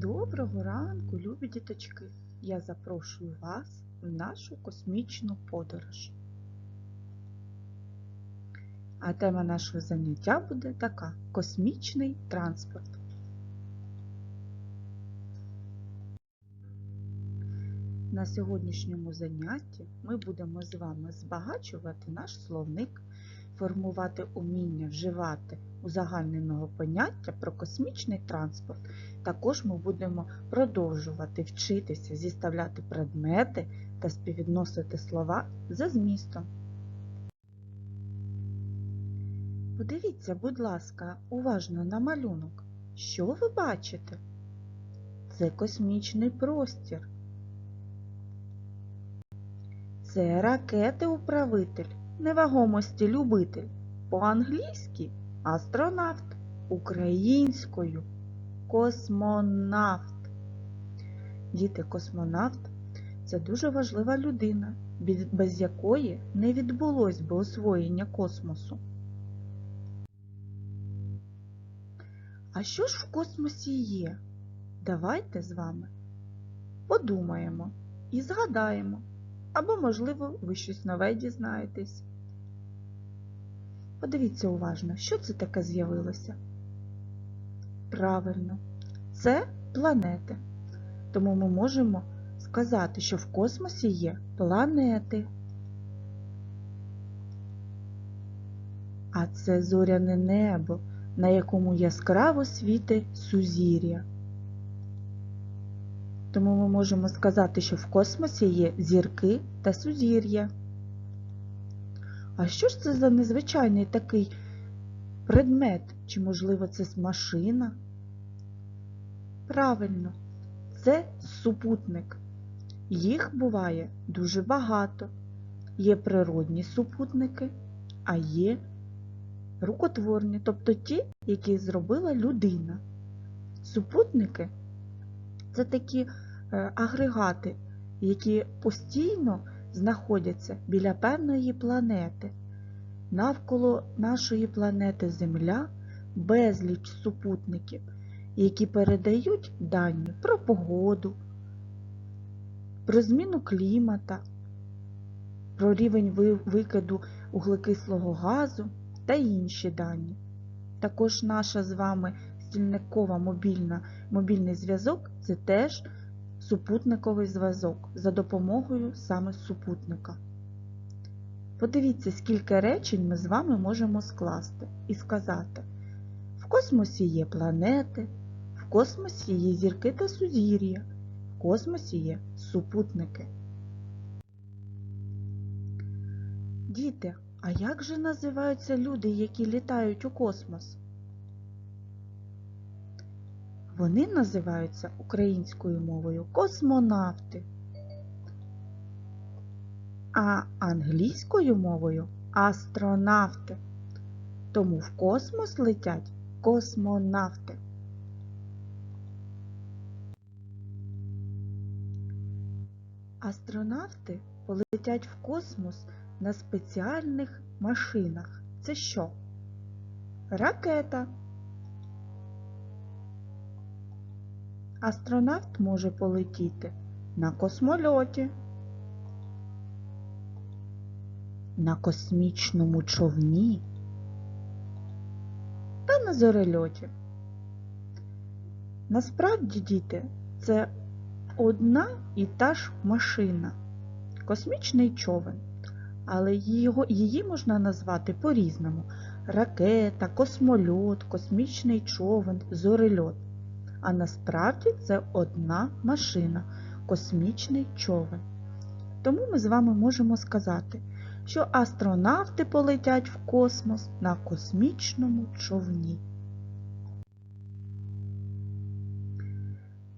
Доброго ранку, любі діточки! Я запрошую вас в нашу космічну подорож. А тема нашого заняття буде така космічний транспорт. На сьогоднішньому занятті ми будемо з вами збагачувати наш словник, формувати уміння вживати узагальненого поняття про космічний транспорт. Також ми будемо продовжувати вчитися зіставляти предмети та співвідносити слова за змістом. Подивіться, будь ласка, уважно на малюнок. Що ви бачите? Це космічний простір. Це ракети-управитель, невагомості любитель. По-англійськи астронавт, українською космонавт. Діти, космонавт це дуже важлива людина, без якої не відбулось би освоєння космосу. А що ж в космосі є? Давайте з вами подумаємо і згадаємо, або, можливо, ви щось нове дізнаєтесь. Подивіться уважно, що це таке з'явилося. Правильно, це планети. Тому ми можемо сказати, що в космосі є планети. А це зоряне небо, на якому яскраво світить сузір'я. Тому ми можемо сказати, що в космосі є зірки та сузір'я. А що ж це за незвичайний такий предмет? Чи, можливо, це машина? Правильно, це супутник. Їх буває дуже багато. Є природні супутники, а є рукотворні, тобто ті, які зробила людина. Супутники це такі е, агрегати, які постійно знаходяться біля певної планети. Навколо нашої планети Земля безліч супутників, які передають дані про погоду, про зміну клімата, про рівень викиду углекислого газу та інші дані. Також наша з вами стільникова мобільна, мобільний зв'язок це теж супутниковий зв'язок за допомогою саме супутника. Подивіться, скільки речень ми з вами можемо скласти і сказати. В космосі є планети, в космосі є зірки та сузір'я, в космосі є супутники. Діти, а як же називаються люди, які літають у космос? Вони називаються українською мовою космонавти, а англійською мовою астронавти. Тому в космос летять космонавти. Астронавти полетять в космос на спеціальних машинах. Це що? Ракета. Астронавт може полетіти на космольоті, на космічному човні та на зорельоті. Насправді, діти, це одна і та ж машина, космічний човен, але його, її можна назвати по-різному: ракета, космольот, космічний човен, зорельот. А насправді це одна машина, космічний човен. Тому ми з вами можемо сказати, що астронавти полетять в космос на космічному човні.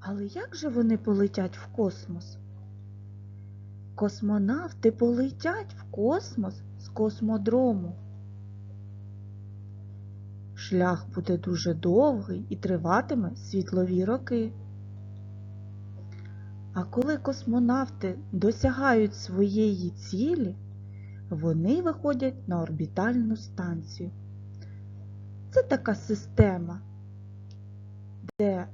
Але як же вони полетять в космос? Космонавти полетять в космос з космодрому. Шлях буде дуже довгий і триватиме світлові роки. А коли космонавти досягають своєї цілі, вони виходять на орбітальну станцію. Це така система, де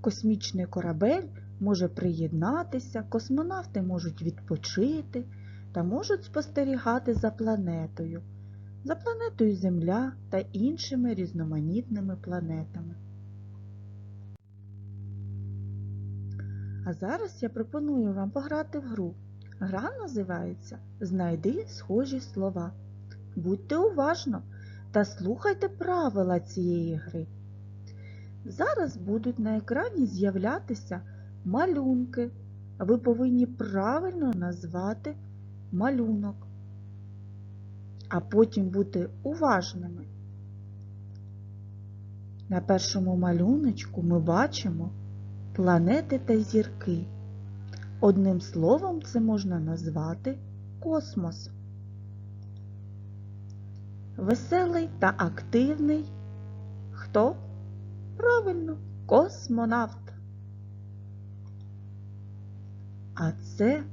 космічний корабель може приєднатися, космонавти можуть відпочити та можуть спостерігати за планетою, за планетою Земля та іншими різноманітними планетами. А зараз я пропоную вам пограти в гру. Гра називається Знайди схожі слова. Будьте уважно та слухайте правила цієї гри. Зараз будуть на екрані з'являтися малюнки. Ви повинні правильно назвати малюнок, а потім бути уважними. На першому малюночку ми бачимо планети та зірки. Одним словом це можна назвати космос. Веселий та активний. Хто? Правильно, космонавт. А це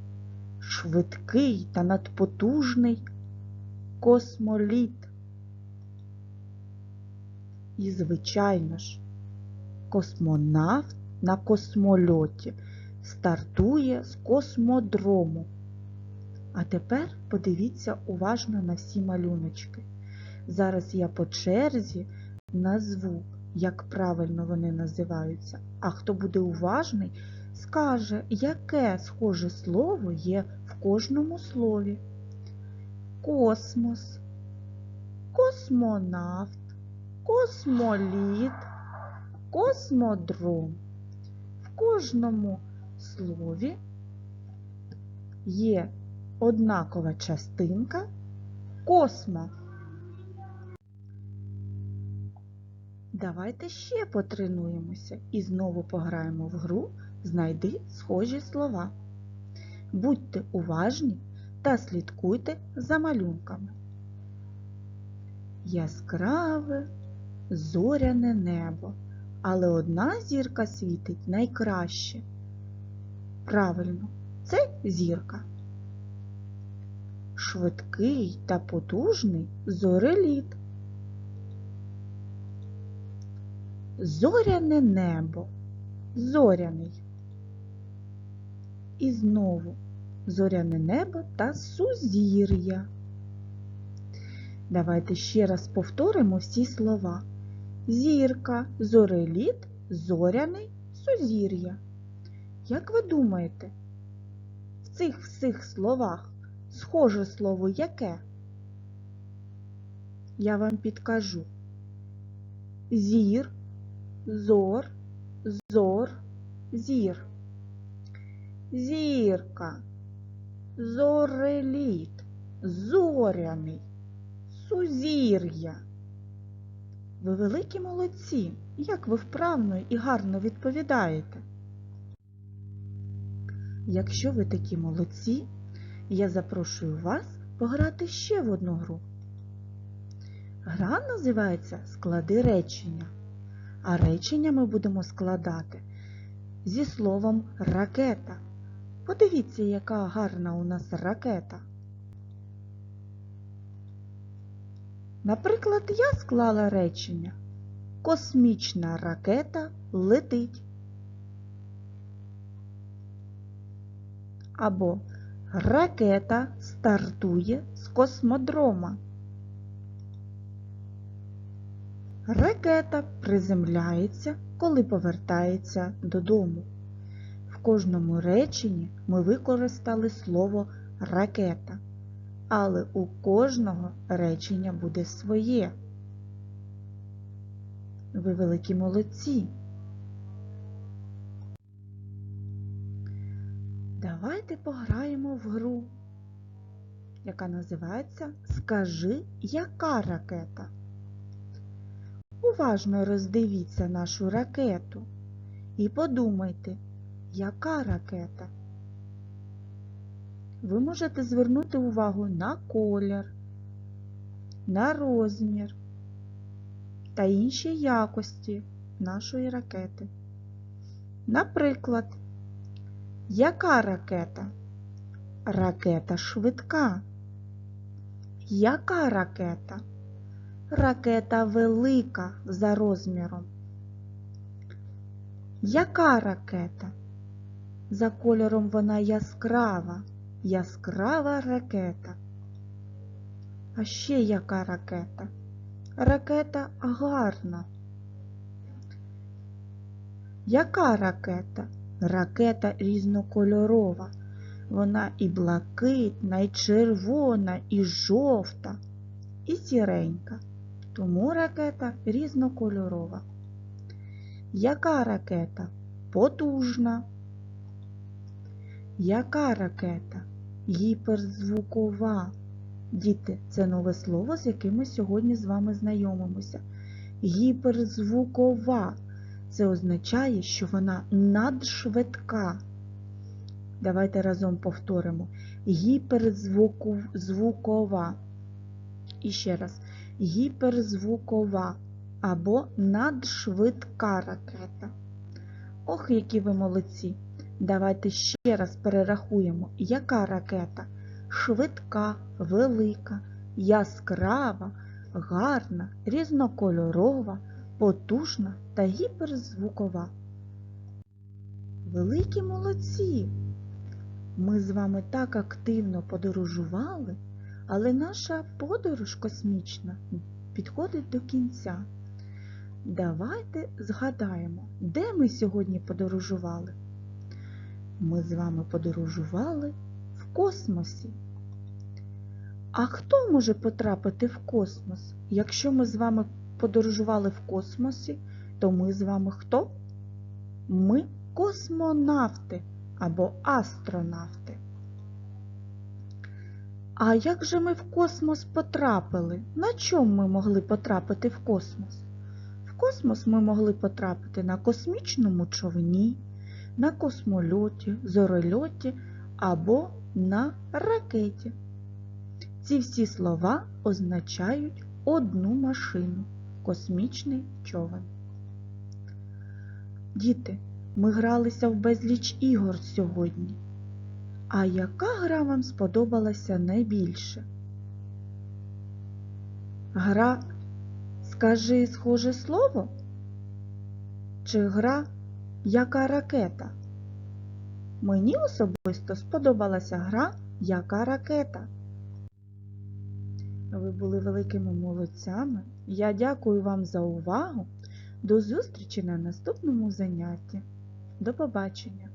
швидкий та надпотужний космоліт. І, звичайно ж, космонавт на космольоті стартує з космодрому. А тепер подивіться уважно на всі малюночки. Зараз я по черзі назву, як правильно вони називаються, а хто буде уважний, скаже, яке схоже слово є в кожному слові. Космос, космонавт, космоліт, космодром. В кожному слові є однакова частинка космо. Давайте ще потренуємося і знову пограємо в гру Знайди схожі слова. Будьте уважні та слідкуйте за малюнками. Яскраве зоряне небо, але одна зірка світить найкраще. Правильно, це зірка. Швидкий та потужний зореліт. Зоряне небо, зоряний. І знову зоряне небо та сузір'я. Давайте ще раз повторимо всі слова. Зірка, зореліт, зоряний, сузір'я. Як ви думаєте, в цих всіх словах схоже слово яке? Я вам підкажу. Зір, зор, зор, зір. Зірка, зореліт, зоряний, сузір'я. Ви великі молодці, як ви вправно і гарно відповідаєте. Якщо ви такі молодці, я запрошую вас пограти ще в одну гру. Гра називається Склади речення, а речення ми будемо складати зі словом ракета. Подивіться, яка гарна у нас ракета. Наприклад, я склала речення Космічна ракета летить. Або Ракета стартує з космодрома. Ракета приземляється, коли повертається додому. Кожному реченні ми використали слово ракета, але у кожного речення буде своє. Ви великі молодці. Давайте пограємо в гру, яка називається Скажи, яка ракета? Уважно роздивіться нашу ракету і подумайте, яка ракета? Ви можете звернути увагу на колір, на розмір та інші якості нашої ракети. Наприклад, яка ракета? Ракета швидка. Яка ракета? Ракета велика за розміром. Яка ракета? За кольором вона яскрава, яскрава ракета. А ще яка ракета? Ракета гарна. Яка ракета? Ракета різнокольорова. Вона і блакитна, і червона, і жовта, і сіренька. Тому ракета різнокольорова. Яка ракета? Потужна. Яка ракета? Гіперзвукова. Діти, це нове слово, з яким ми сьогодні з вами знайомимося. Гіперзвукова. Це означає, що вона надшвидка. Давайте разом повторимо. Гіперзвукова. І ще раз. Гіперзвукова або надшвидка ракета. Ох, які ви молодці! Давайте ще раз перерахуємо, яка ракета швидка, велика, яскрава, гарна, різнокольорова, потужна та гіперзвукова. Великі молодці! Ми з вами так активно подорожували, але наша подорож космічна підходить до кінця. Давайте згадаємо, де ми сьогодні подорожували. Ми з вами подорожували в космосі. А хто може потрапити в космос? Якщо ми з вами подорожували в космосі, то ми з вами хто? Ми космонавти або астронавти. А як же ми в космос потрапили? На чому ми могли потрапити в космос? В космос ми могли потрапити на космічному човні, на космольоті, зорольоті або на ракеті. Ці всі слова означають одну машину космічний човен. Діти, ми гралися в безліч ігор сьогодні. А яка гра вам сподобалася найбільше? Гра Скажи схоже слово? Чи гра Яка ракета? Мені особисто сподобалася гра Яка ракета. Ви були великими молодцями. Я дякую вам за увагу. До зустрічі на наступному занятті. До побачення!